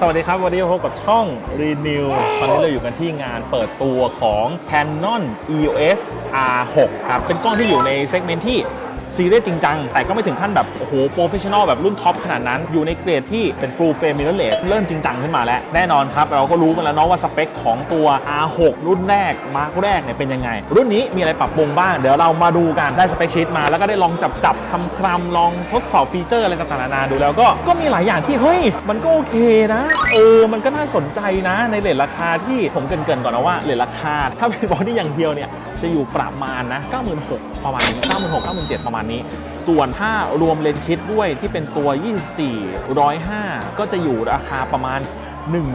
สวัสดีครับ วันนี้พบกับช่อง Renew ตอนนี้เราอยู่กันที่งานเปิดตัวของ Canon EOS R6 ครับ เป็นกล้องที่อยู่ในเซกเมนต์ที่ ซีเรียสจริงจัง แต่ก็ไม่ถึงขั้นแบบ โอ้โหโปรเฟชชั่นอลแบบรุ่นท็อปขนาดนั้น อยู่ในเกรดที่เป็น full frame mirrorless เริ่มจริงจังขึ้นมาแล้ว แน่นอนครับ เราก็รู้กันแล้วเนาะว่าสเปคของตัว R6 รุ่นแรก มาร์กแรกเนี่ยเป็นยังไง รุ่นนี้มีอะไรปรับปรุงบ้าง เดี๋ยวเรามาดูกันได้สเปคชีตมา แล้วก็ได้ลองจับจับคำคลำลองทดสอบฟีเจอร์อะไรต่างๆนานาดูแล้วก็ก็มีหลายอย่างที่เฮ้ยมันก็โอเคนะเออมันก็น่าสนใจนะในเลทราคาที่ผมเกินๆก่อนนะว่าเลทราคาถ้าเป็นบอดี้อย่างเดียวเนี่ย จะอยู่ประมาณนะ 96,000 ประมาณนี้ 96,000 97,000 ประมาณนี้ ส่วนถ้ารวมเลนส์คิดด้วยที่เป็นตัว 24 105 ก็จะอยู่ราคาประมาณ 1 9 0 0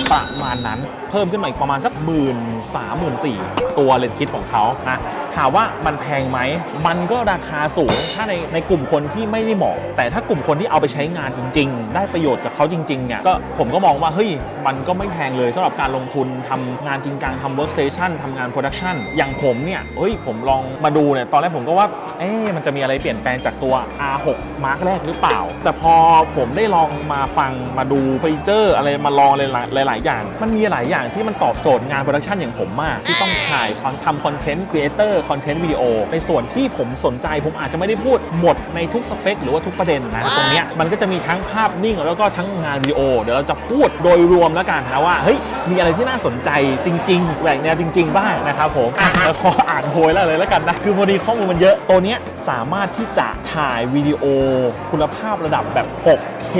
0 ประมาณนั้น เพิ่มขึ้นมาอีกประมาณสักหมื่นสามหมื่นสี่ตัวเลนส์คิดของเขานะ ถามว่ามันแพงไหม มันก็ราคาสูง ถ้าในในกลุ่มคนที่ไม่ได้เหมาะ แต่ถ้ากลุ่มคนที่เอาไปใช้งานจริง ๆ ได้ประโยชน์กับเขาจริงๆเนี่ย ก็ผมก็มองว่า เฮ้ย มันก็ไม่แพงเลยสำหรับการลงทุนทำงานจริงจังทำ workstation ทำงาน production อย่างผมเนี่ย เฮ้ย ผมลองมาดูเนี่ย ตอนแรกผมก็ว่า เอ๊ะมันจะมีอะไรเปลี่ยนแปลงจากตัว R6 มาร์กแรกหรือเปล่า แต่พอผมได้ลองมาฟังมาดูฟีเจอร์อะไรมาลองหลายๆๆอย่าง มันมีหลายอย่างที่มันตอบโจทย์งานโปรดักชันอย่างผมมากที่ต้องถ่ายทำคอนเทนต์ครีเอเตอร์คอนเทนต์วิดีโอในส่วนที่ผมสนใจผมอาจจะไม่ได้พูดหมดในทุกสเปคหรือว่าทุกประเด็นนะตรงเนี้ยมันก็จะมีทั้งภาพนิ่ง แล้วก็ทั้งงานวิดีโอ เดี๋ยวเราจะพูดโดยรวมแล้วกันนะว่าเฮ้ยมีอะไรที่น่าสนใจจริง ๆแหวกแนวจริง ๆ บ้างนะครับผมอะแล้วขออ่านโพยแล้วเลยแล้วกันนะคือพอดีข้อมูลมันเยอะตัวเนี้ยสามารถที่จะถ่ายวิดีโอ คุณภาพระดับแบบ 6K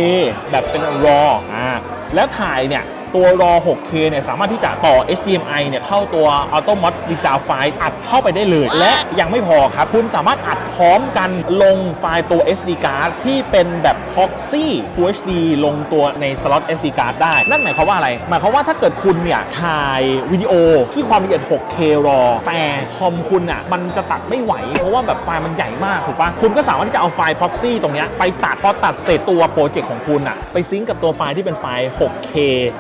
แบบเป็น RAW อ่าแล้วถ่ายเนี่ย ตัว RAW 6K เนี่ยสามารถที่จะต่อ HDMI เนี่ยเข้าตัว Auto Mod Digital File อัดเข้าไปได้เลย และยังไม่พอครับ คุณสามารถอัดพร้อมกันลงไฟล์ตัว SD card ที่เป็นแบบ Proxy Full HD ลงตัวในสล็อต SD card ได้ นั่นหมายความว่าอะไร หมายความว่าถ้าเกิดคุณเนี่ยถ่ายวิดีโอที่ความละเอียด 6K RAW แต่คอมคุณอะมันจะตัดไม่ไหว เพราะว่าแบบไฟล์มันใหญ่มากถูกปะคุณก็สามารถที่จะเอาไฟล์ Proxy ตรงเนี้ยไปตัดพอตัดเสร็จตัวโปรเจกต์ของคุณอะไปซิงก์กับตัวไฟล์ที่เป็นไฟล์ 6K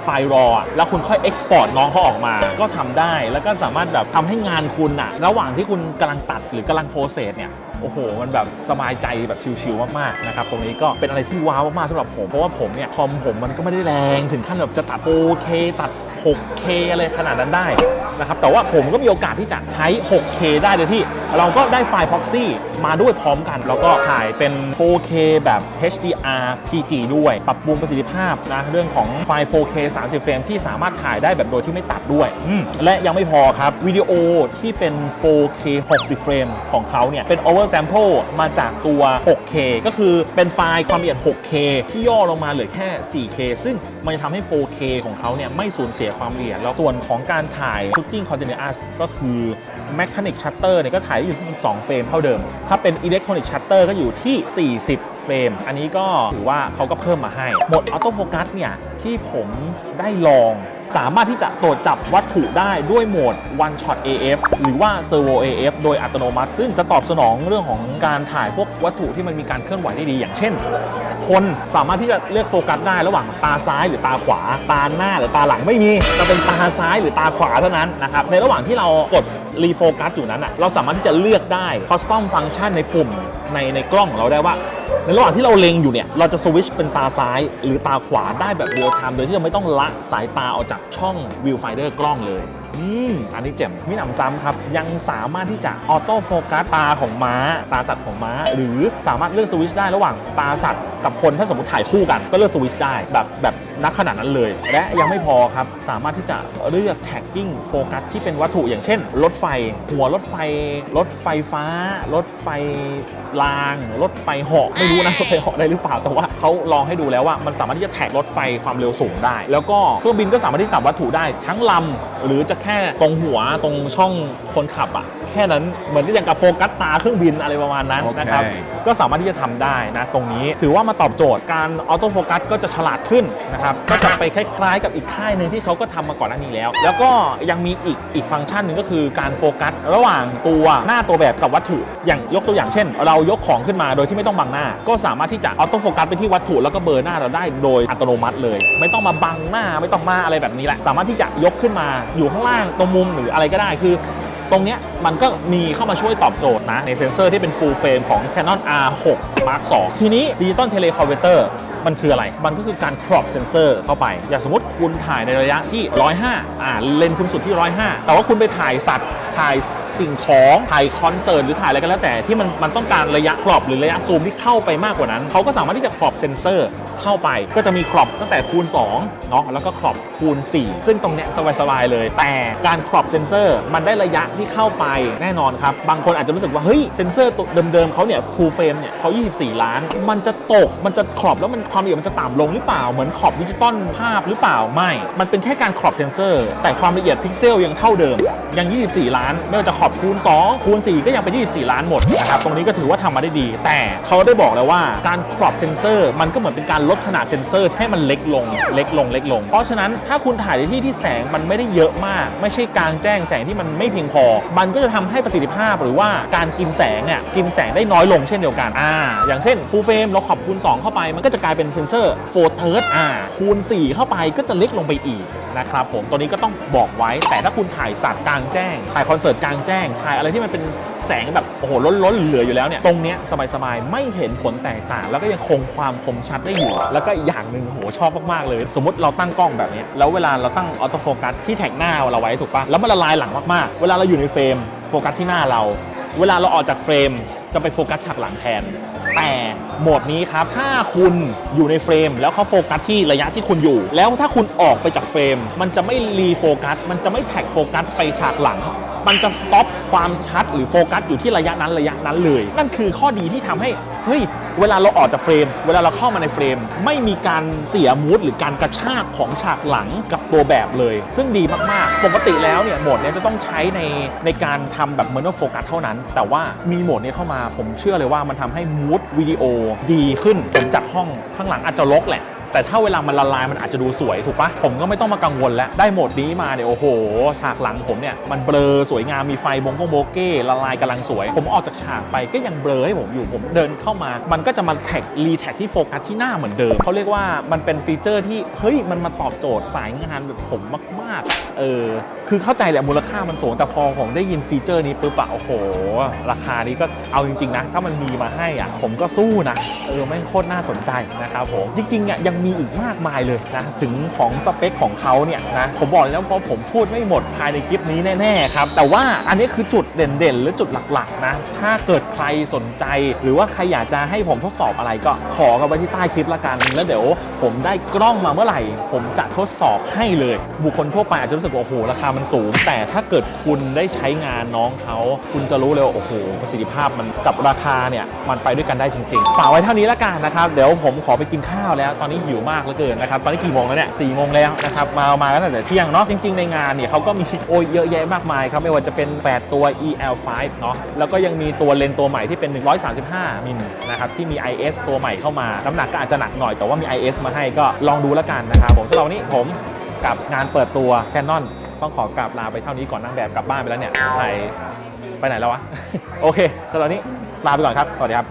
ไฟล์รอแล้วคุณค่อยเอ็กซ์พอร์ตน้องเขาออกมา ก็ทำได้แล้วก็สามารถแบบทำให้งานคุณอะระหว่างที่คุณกำลังตัดหรือกำลังโปรเซสเนี่ยโอ้โห มันแบบสบายใจแบบชิวๆมากๆนะครับตรงนี้ก็เป็นอะไรที่ว้าวมากๆสำหรับผม เพราะว่าผมเนี่ยคอมผมมันก็ไม่ได้แรงถึงขั้นแบบจะตัด 4K ตัด 6K อะไรขนาดนั้นได้ นะครับแต่ว่าผมก็มีโอกาสที่จะใช้ 6K ได้โดยที่ เราก็ได้ไฟล์ Proxy มาด้วยพร้อมกัน แล้วก็ถ่ายเป็น 4K แบบ HDR PG ด้วย ปรับปรุงประสิทธิภาพนะเรื่องของไฟล์ 4K 30 เฟรมที่สามารถถ่ายได้แบบโดยที่ไม่ตัดด้วยและยังไม่พอครับ วิดีโอที่เป็น 4K 60 เฟรมของเขาเนี่ย เป็น over sample มาจากตัว 6K ก็คือเป็นไฟล์ความละเอียด 6K ที่ย่อลงมาเหลือแค่ 4K ซึ่งมันจะทำให้ 4K ของเขาเนี่ยไม่สูญเสียความละเอียดแล้วส่วนของการถ่าย shooting continuous ก็คือ mechanic shutter เนี่ยก็ถ่ายอยู่ที่12 เฟรมเท่าเดิม ถ้าเป็น electronic shutter ก็อยู่ที่ 40 เฟรม อันนี้ก็ถือว่าเขาก็เพิ่มมาให้หมด auto focus เนี่ย ที่ผมได้ลองสามารถที่จะตรวจจับวัตถุได้ด้วยโหมด one shot AF หรือว่า servo AF โดยอัตโนมัติ ซึ่งจะตอบสนองเรื่องของการถ่ายพวกวัตถุที่มันมีการเคลื่อนไหวได้ดี อย่างเช่น คนสามารถที่จะเลือกโฟกัสได้ระหว่างตาซ้ายหรือตาขวา ตาหน้าหรือตาหลังไม่มีจะเป็นตาซ้ายหรือตาขวาเท่านั้นนะครับในระหว่างที่เรากดรีโฟกัสอยู่นั้นอะเราสามารถที่จะเลือกได้ custom function ในปุ่มในในกล้องของเราได้ว่าในระหว่างที่เราเล็งอยู่เนี่ย เราจะสวิชเป็นตาซ้ายหรือตาขวาได้แบบเรียลไทม์โดยที่เราไม่ต้องละสายตาออกจากช่องวิวไฟเดอร์กล้องเลย อืมอันนี้เจ๋งมิหนำซ้ำครับ ยังสามารถที่จะออโต้โฟกัสตาของม้า ตาสัตว์ของม้า หรือสามารถเลือกสวิตชได้ระหว่างตาสัตว์กับคนถ้าสมมติถ่ายคู่กัน ก็เลือกสวิตชได้แบบแบบนักขนาดนั้นเลย และยังไม่พอครับ สามารถที่จะเลือกแท็กกิ้งโฟกัสที่เป็นวัตถุอย่างเช่น รถไฟ หัวรถไฟ รถไฟฟ้า รถไฟราง รถไฟเหาะไม่รู้นะรถไฟเหาะได้หรือเปล่าแต่ว่าเขาลองให้ดูแล้วว่ามันสามารถที่จะแท็กรถไฟความเร็วสูงได้ แล้วก็เครื่องบินก็สามารถที่จะจับวัตถุได้ทั้งลำหรือจะแค่ตรงหัวตรงช่องคนขับอะ ค่นั้นเหมือนที่อย่างกับโฟกัสตาเครื่องบินอะไรประมาณนั้นโอเคนะครับ ก็สามารถที่จะทำได้นะตรงนี้ถือว่ามาตอบโจทย์การออโต้โฟกัสก็จะฉลาดขึ้นนะครับก็จะไปคล้ายๆ กับอีกค่ายหนึ่งที่เขาก็ทำมาก่อนหน้านี้แล้ว แล้วก็ยังมีอีกอีกฟังก์ชันหนึ่งก็คือการโฟกัสระหว่างตัวหน้าตัวแบบกับวัตถุ อย่างยกตัวอย่างเช่น เรายกของขึ้นมาโดยที่ไม่ต้องบังหน้า ก็สามารถที่จะออโต้โฟกัสไปที่วัตถุแล้วก็เบลอหน้าเราได้โดยอัตโนมัติเลย ไม่ต้องมาบังหน้าไม่ต้องมาอะไรแบบนี้แหละ สามารถที่จะยกขึ้นมาอยู่ข้างล่างตรงมุมหรืออะไรก็ได้คือ ตรงเนี้ยมันก็มีเข้ามาช่วยตอบโจทย์นะ ในเซ็นเซอร์ที่เป็น full frame ของ Canon R6 Mark II ทีนี้ Digital Teleconverter มันคืออะไร มันก็คือการครอปเซนเซอร์เข้าไป อย่างสมมติคุณถ่ายในระยะที่ 105 อ่าเลนส์คุณสุดที่ 105 แต่ว่าคุณไปถ่ายสัตว์ ถ่าย สิ่งของถ่ายคอนเสิร์ตหรือถ่ายอะไรก็แล้วแต่ที่มันมันต้องการระยะ crop หรือระยะซูมที่เข้าไปมากกว่านั้นเขาก็สามารถที่จะ crop sensor เข้าไป ก็จะมี crop ตั้งแต่คูณ2เนาะแล้วก็ crop คูณ 4 ซึ่งตรงเนี้ยสบายๆเลย แต่การ crop sensor มันได้ระยะที่เข้าไปแน่นอนครับ บางคนอาจจะรู้สึกว่าเฮ้ยเซนเซอร์ตัวเดิมๆเขาเนี่ย full frame เนี่ยเขา24 ล้าน มันจะตกมันจะ crop แล้วมันความละเอียดมันจะต่ำลงหรือเปล่าเหมือน crop ดิจิตอลภาพหรือเปล่าไม่ มันเป็นแค่การ crop sensor แต่ความละเอียดพิกเซลยังเท่าเดิมยัง 24 ล้านไม่ว่าจะ crop คูณ 2 คูณ 4 ก็ยังเป็น 24 ล้านหมดนะครับ ตรงนี้ก็ถือว่าทำมาได้ดี แต่เขาได้บอกแล้วว่าการ crop sensor มันก็เหมือนเป็นการลดขนาดเซนเซอร์ให้มันเล็กลง เล็กลง เล็กลง เพราะฉะนั้นถ้าคุณถ่ายในที่ที่แสงมันไม่ได้เยอะมาก ไม่ใช่กลางแจ้งแสงที่มันไม่เพียงพอ มันก็จะทำให้ประสิทธิภาพหรือว่าการกินแสงเนี่ยกินแสงได้น้อยลงเช่นเดียวกัน อ่า อย่างเช่น full frame เราขอบคูณ 2 เข้าไป มันก็จะกลายเป็นเซนเซอร์4 third อ่าคูณ 4 เข้าไปก็จะเล็กลงไปอีกนะครับผมตัวนี้ก็ต้องบอกไว้ แต่ถ้าคุณถ่ายสัตว์กลางแจ้งถ่ายคอนเสิร์ตกลางแจ้งถ่ายอะไรที่มันเป็นแสงแบบโอ้โหล้นๆเหลืออยู่แล้วเนี่ยตรงเนี้ยสบายๆไม่เห็นผลแตกต่าง แล้วก็ยังคงความคมชัดได้อยู่ แล้วก็อีกอย่างหนึ่งโหชอบมากๆเลย สมมติเราตั้งกล้องแบบนี้แล้วเวลาเราตั้งออโต้โฟกัสที่แท็กหน้าเราไว้ถูกปะแล้วมันละลายหลังมากๆ เวลาเราอยู่ในเฟรมโฟกัสที่หน้าเรา เวลาเราออกจากเฟรมจะไปโฟกัสฉากหลังแทน แต่โหมดนี้ครับ ถ้าคุณอยู่ในเฟรม แล้วเขาโฟกัสที่ระยะที่คุณอยู่ แล้วถ้าคุณออกไปจากเฟรม มันจะไม่รีโฟกัส มันจะไม่แท็กโฟกัสไปฉากหลัง มันจะสต็อปความชัดหรือโฟกัสอยู่ที่ระยะนั้นระยะนั้นเลย นั่นคือข้อดีที่ทำให้เฮ้ยเวลาเราออกจากเฟรม เวลาเราเข้ามาในเฟรม ไม่มีการเสียมูดหรือการกระชากของฉากหลังกับตัวแบบเลย ซึ่งดีมากๆ ปกติแล้วเนี่ยโหมดเนี้ยจะต้องใช้ในในการทำแบบเมนโฟกัสเท่านั้น แต่ว่ามีโหมดนี้เข้ามาผมเชื่อเลยว่ามันทำให้มูดวิดีโอดีขึ้นผมจากห้องข้างหลังอาจจะรกแหละ แต่ถ้าเวลามันละลายมันอาจจะดูสวยถูกปะผมก็ไม่ต้องมากังวลแล้วได้โหมดนี้มาเนี่ยโอ้โห ฉากหลังผมเนี่ยมันเบลอสวยงามมีไฟบงกงโบเก้ละลายกำลังสวย ผมออกจากฉากไปก็ยังเบลอให้ผมอยู่ผมเดินเข้ามา มันก็จะมาแท็กรีแท็กที่โฟกัสที่หน้าเหมือนเดิมเขาเรียกว่ามันเป็นฟีเจอร์ที่เฮ้ยมันมาตอบโจทย์สายงานแบบผมมากๆเออคือเข้าใจแหละมูลค่ามันสูงแต่พอผมได้ยินฟีเจอร์นี้ปุ๊บอะโอ้โห ราคานี้ก็เอาจริงๆนะ ถ้ามันมีมาให้อะผมก็สู้นะเออไม่โคตรน่าสนใจนะครับผมจริงๆอะยังมีีอีกมากมายเลยนะถึงของสเปคของเขาเนี่ยนะผมบอกเลยนะเพราะผมพูดไม่หมดภายในคลิปนี้แน่ๆครับแต่ว่าอันนี้คือจุดเด่นๆ หรือจุดหลักๆนะถ้าเกิดใครสนใจ หรือว่าใครอยากจะให้ผมทดสอบอะไรก็ขอกันไว้ที่ใต้คลิปละกันแล้วเดี๋ยว ผมได้กล้องมาเมื่อไหร่ ผมจะทดสอบให้เลย บุคคลทั่วไปอาจจะรู้สึกว่าโอ้โหราคามันสูง แต่ถ้าเกิดคุณได้ใช้งานน้องเขา คุณจะรู้เลยว่าโอ้โหประสิทธิภาพมันกับราคาเนี่ยมันไปด้วยกันได้จริงๆฝากไว้เท่านี้ละกันนะครับเดี๋ยวผมขอไปกินข้าวแล้วตอนนี้หิวมากเหลือเกินนะครับตอนนี้กี่โมงแล้วเนี่ยสี่โมงแล้วนะครับมามากันตั้งแต่เที่ยงเนาะจริงๆในงานเนี่ยเขาก็มีโอ้ยเยอะแยะมากมายครับไม่ว่าจะเป็นแปดตัว EL5 เนาะแล้วก็ยังมีตัวเลนตัวใหม่ที่เป็น 135มิลนะครับที่มี IS ตัวใหม่เข้ามาน้ำหนักก็อาจจะหนักหน่อยแต่ว่ามี IS มาให้ก็ลองดูแล้วกันนะครับผมสำหรับวันนี้ผมกับงานเปิดตัว Canon ต้องขอกราบลาไปเท่านี้ก่อนนั่งแบบกลับบ้านไปแล้วเนี่ยไปไปไหนแล้ววะ โอเคสำหรับวันนี้ลาไปก่อนครับ สวัสดีครับ